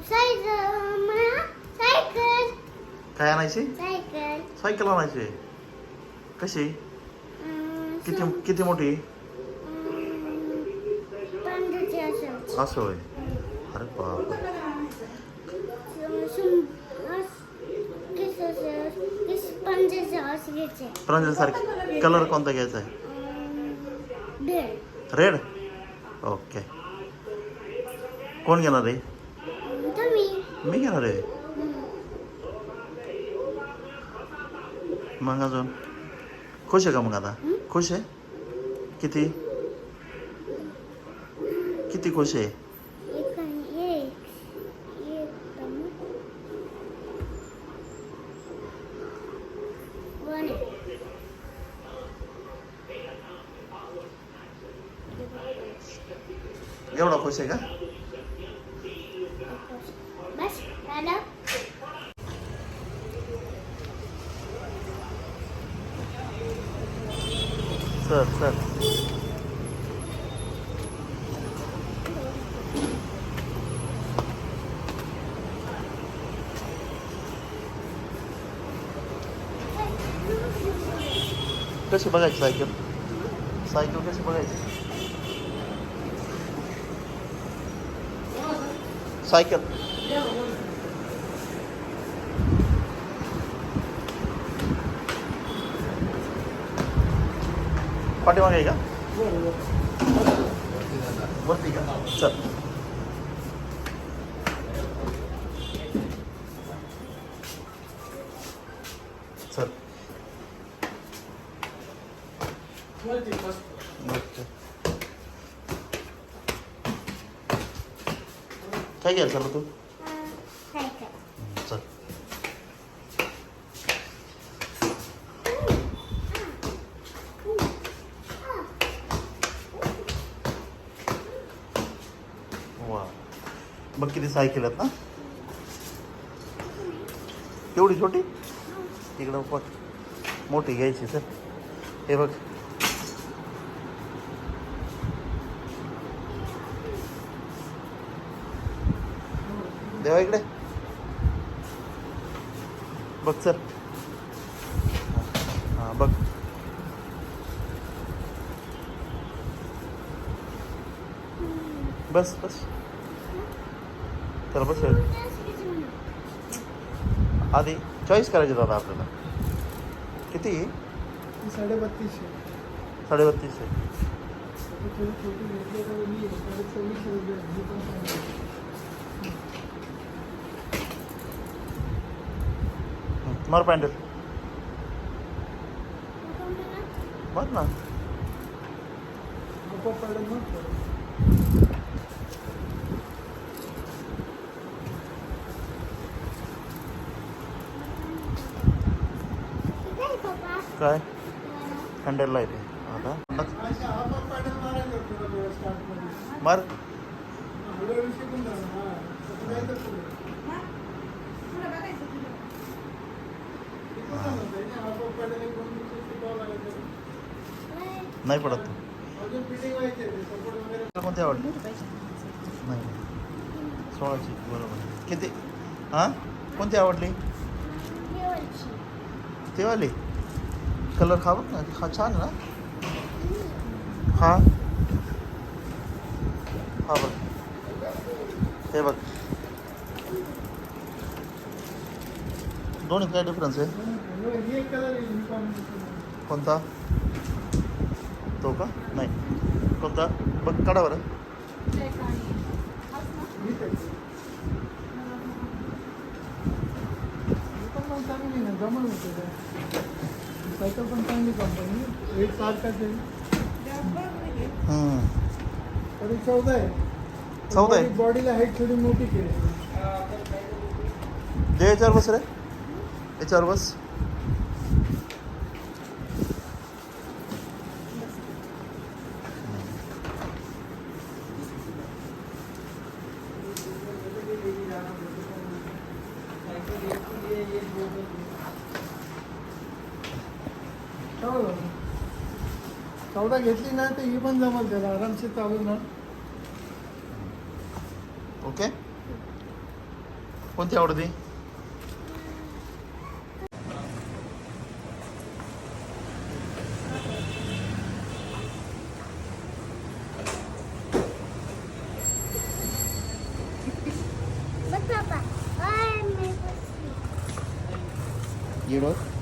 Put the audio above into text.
Cycle काय आणायची? Cycle cycle आणायची. कशी? किती किती मोठी? असं होय. अरे बाप प्रांजलसारखी कलर कोणता घ्यायचा आहे? रेड ओके कोण घेणार आहे? मी घेणार आहे मग अजून खुश आहे का मग आता खुश आहे किती किती खुश आहे एवढा खुश आहे का सर सर कशी बघायची सायकल सायकल कशी बघायची सायकल पाठीमागे का? वरती का? चल. चल. काय घ्यायला चाललं तू? वा. बघ किती ना? एवढी छोटी? इकडं मोठी घ्यायची सर. हे बघ. देवा इकडे. बघ सर. हाँ, बघ. बस बस. त्याला बसेल आधी चॉईस करायचे दादा आपल्याला किती साडेबत्तीसशे साडेबत्तीसशे तुम्हाला पॅन्डेल बघ ना? काढून एक दोन दिवसात शिकावं लागायचं. नाही पडत आहे. कोणती आवडली? नाही. सोळाची बरोबर. किती? हां? कोणती आवडली? देवाची ते वाली कलर खा बघ ना हा छान ना? हा हा बघ हे बघ दोन्ही काय डिफरन्स आहे हे। युनिफॉर्म कोणता तो का? नाही। कोणता बघ काढा बरं सायकल पण चांगली कंपनी एक सारखाच आहे हम्म. तरी चौदा आहे. चौदा आहे? बॉडीला हाईट थोडी मोठी केली. दे याच्यावर बस रे. याच्यावर बस. चौदा चौदा घेतली ना तर ही पण जमल त्याला आरामशीर चालू ना. ओके. कोणती आवडते? ये बघ